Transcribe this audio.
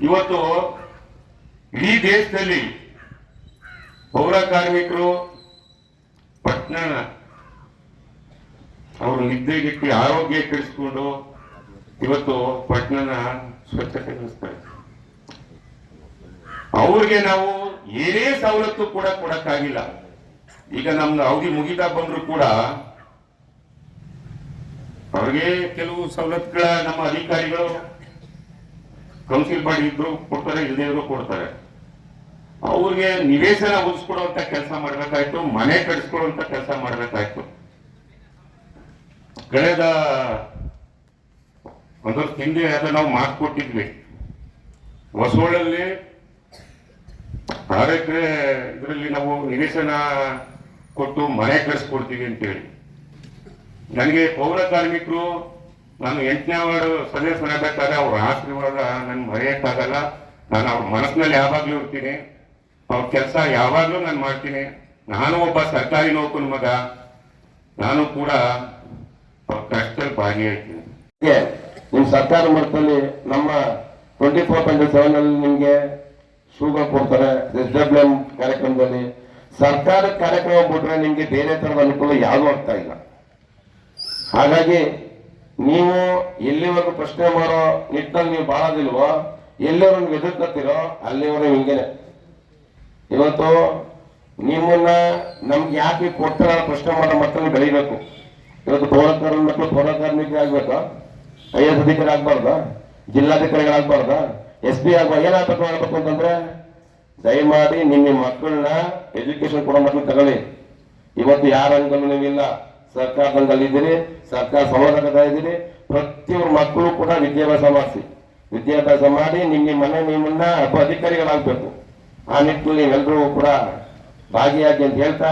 ಇವತ್ತು ಇಡೀ ದೇಶದಲ್ಲಿ ಪೌರ ಕಾರ್ಮಿಕರು ಪಟ್ಟಣ ಅವರು ನಿದ್ದೆಗಿಟ್ಟು ಆರೋಗ್ಯ ಕೆಡಿಸ್ಕೊಂಡು ಇವತ್ತು ಪಟ್ಟಣನ ಸ್ವಚ್ಛತೆಗೊಳಿಸ್ತಾರೆ ಅವ್ರಿಗೆ ನಾವು ಏನೇ ಸವಲತ್ತು ಕೂಡ ಕೊಡಕ್ಕಾಗಿಲ್ಲ. ಈಗ ನಮ್ದು ಅವಧಿ ಮುಗಿತಾ ಬಂದ್ರು ಕೂಡ ಅವ್ರಿಗೆ ಕೆಲವು ಸವಲತ್ತುಗಳ ನಮ್ಮ ಅಧಿಕಾರಿಗಳು ಕೌನ್ಸಿಲ್ ಬಾಡಿ ಇದ್ರು ಕೊಡ್ತಾರೆ ಇಲ್ಲದೇ ಇದ್ರು ಕೊಡ್ತಾರೆ. ಅವ್ರಿಗೆ ನಿವೇಶನ ಉಳಿಸ್ಕೊಡುವಂತ ಕೆಲಸ ಮಾಡ್ಬೇಕಾಯ್ತು, ಮನೆ ಕಟ್ಸ್ಕೊಡುವಂತ ಕೆಲಸ ಮಾಡ್ಬೇಕಾಯ್ತು. ಕಳೆದ ಒಂದು ವರ್ಷ ಹಿಂದೆ ಅದ ನಾವು ಮಾತು ಕೊಟ್ಟಿದ್ವಿ ಹೊಸೋಳಲ್ಲಿ ಆರು ಎಕರೆ ಇದರಲ್ಲಿ ನಾವು ನಿವೇಶನ ಕೊಟ್ಟು ಮನೆ ಕಳಿಸ್ಕೊಡ್ತೀವಿ ಅಂತೇಳಿ. ನನಗೆ ಪೌರ ಕಾರ್ಮಿಕರು ನಾನು ಎಂಟನೇ ವಾರ್ಡ್ ಸದಸ್ಯನಾಗಬೇಕಾದ್ರೆ ಅವ್ರ ಆಶೀರ್ವಾದ ನನ್ ಮರೆಯಕ್ಕಾಗಲ್ಲ. ನಾನು ಅವ್ರ ಮನಸ್ಸಿನಲ್ಲಿ ಯಾವಾಗ್ಲೂ ಇರ್ತೀನಿ. ಅವ್ರ ಕೆಲಸ ಯಾವಾಗ್ಲೂ ನಾನು ಮಾಡ್ತೀನಿ. ನಾನು ಒಬ್ಬ ಸರ್ಕಾರಿ ನೌಕರ ಮಗ. ನಾನು ಕೂಡ ಅವ್ರ ಕಷ್ಟದಲ್ಲಿ ಭಾಗಿಯಾಗ್ತೀನಿ. ನಿಮ್ ಸರ್ಕಾರ ಮಟ್ಟದಲ್ಲಿ ನಮ್ಮ ಟ್ವೆಂಟಿ ಫೋರ್ ಟ್ವೆಂಟಿ ಸೆವೆನ್ ಅಲ್ಲಿ ನಿಮ್ಗೆ ಶೂಗಳು ಕೊಡ್ತಾರೆ ಎಸ್ಡಬ್ಲ್ಯೂ ಎಂ ಕಾರ್ಯಕ್ರಮದಲ್ಲಿ ಸರ್ಕಾರ ಕಾರ್ಯಕ್ರಮ ಬಿಟ್ರೆ ನಿಮ್ಗೆ ಬೇರೆ ತರದ ಅನುಕೂಲ ಯಾವ್ದು ಆಗ್ತಾ ಇಲ್ಲ. ಹಾಗಾಗಿ ನೀವು ಎಲ್ಲಿವರೆಗೂ ಪ್ರಶ್ನೆ ಮಾಡೋ ನಿಟ್ಟಿನಲ್ಲಿ ನೀವು ಬಾಳೋದಿಲ್ವೋ ಎಲ್ಲಿವರೆಗೂ ಎದುರ್ಕೊತೀರೋ ಅಲ್ಲಿವರೆಗೂ ಹಿಂಗೇನೆ. ಇವತ್ತು ನಿಮ್ಮನ್ನ ನಮ್ಗೆ ಯಾಕೆ ಕೊಡ್ತಾರ ಪ್ರಶ್ನೆ ಮಾಡೋ ಮಕ್ಕಳು ಬೆಳಿಬೇಕು? ಇವತ್ತು ಪೌರಕಾರ ಮಕ್ಕಳು ಪೌರ ಆಗ್ಬೇಕು? ಐ ಎಸ್ ಅಧಿಕಾರಿ ಆಗ್ಬಾರ್ದ ಜಿಲ್ಲಾಧಿಕಾರಿಗಳಾಗ್ಬಾರ್ದ? ಎಸ್ ಪಿ ಆಗ್ಬಾರ್ದು ಏನಾಗ್ಬೇಕು ಮಾಡ್ಬೇಕು ಅಂತಂದ್ರೆ, ದಯಮಾಡಿ ನಿಮ್ಮ ಮಕ್ಕಳನ್ನ ಎಜುಕೇಶನ್ ಕೊಡೋ ಮಕ್ಕಳು ತಗೊಳ್ಳಿ. ಇವತ್ತು ಯಾರ ಅಂಗಲ್ಲೂ ನೀವಿಲ್ಲ ಸರ್ಕಾರದ ಇದ್ದೀನಿ ಇದ್ದೀರಿ ಸರ್ಕಾರ ಸಮಾಧಾನದ ಇದ್ದೀನಿ. ಪ್ರತಿಯೊಬ್ಬರು ಮಕ್ಕಳು ಕೂಡ ವಿದ್ಯಾಭ್ಯಾಸ ಮಾಡಿಸಿ. ವಿದ್ಯಾಭ್ಯಾಸ ಮಾಡಿ ನಿಮ್ಮ ಮನೆ ನಿಮ್ಮನ್ನ ಅಧಿಕಾರಿಗಳಾಗ್ಬೇಕು ಆ ನಿಟ್ಟಿನಲ್ಲಿ ಎಲ್ಲರೂ ಕೂಡ ಭಾಗಿಯಾಗಿ ಅಂತ ಹೇಳ್ತಾ